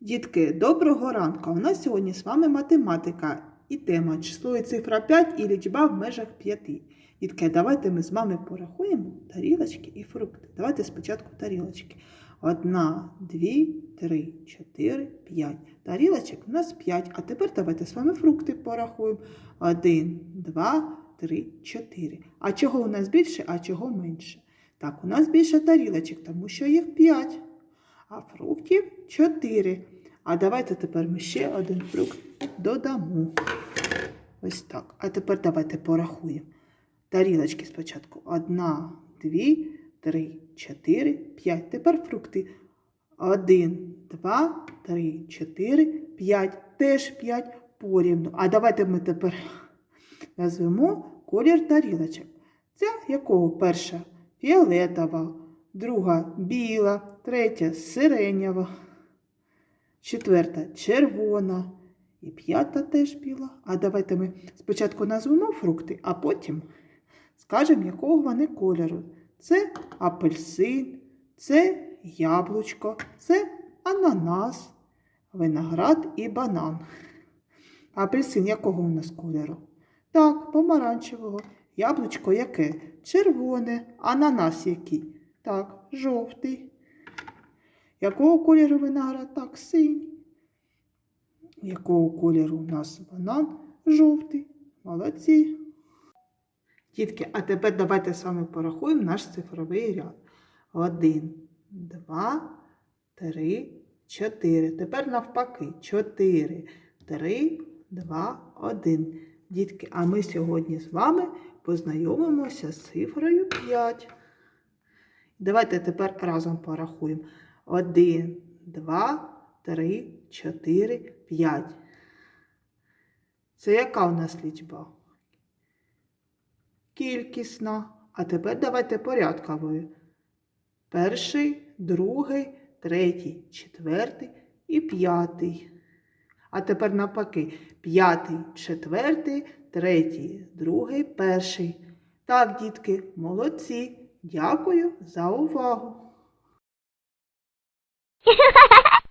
Дітки, доброго ранку! У нас сьогодні з вами математика і тема число і цифра 5 і лічба в межах 5. Дітки, давайте ми з вами порахуємо тарілочки і фрукти. Давайте спочатку тарілочки. Одна, дві, три, чотири, п'ять. Тарілочок у нас 5. А тепер давайте з вами фрукти порахуємо. Один, два, три, чотири. А чого у нас більше, а чого менше? Так, у нас більше тарілочок, тому що їх 5 а фруктів 4. А давайте тепер ми ще один фрукт додамо. Ось так. А тепер давайте порахуємо. Тарілочки спочатку. Одна, дві, три, чотири, п'ять. Тепер фрукти. Один, два, три, чотири, п'ять. Теж п'ять порівну. А давайте ми тепер назвемо колір тарілочок. Це якого перша? Фіолетова, друга біла, третя сиренєва, четверта червона і п'ята теж біла. А давайте ми спочатку назвемо фрукти, а потім скажемо, якого вони кольору. Це апельсин, це яблучко, це ананас, виноград і банан. Апельсин якого у нас кольору? Так, помаранчевого. Яблучко яке? Червоне, ананас який? Так, жовтий. Якого кольору виноград? Так, синій. Якого кольору у нас банан? Жовтий. Молодці. Дітки, а тепер давайте з вами порахуємо наш цифровий ряд. Один, два, три, чотири. Тепер навпаки. Чотири, три, два, один. Дітки, а ми сьогодні з вами познайомимося з цифрою 5. Давайте тепер разом порахуємо. 1, 2, 3, 4, 5. Це яка у нас лічба? Кількісна. А тепер давайте порядковою. Перший, другий, третій, четвертий і п'ятий. А тепер навпаки. П'ятий, четвертий, третій, другий, перший. Так, дітки, молодці. Дякую за увагу.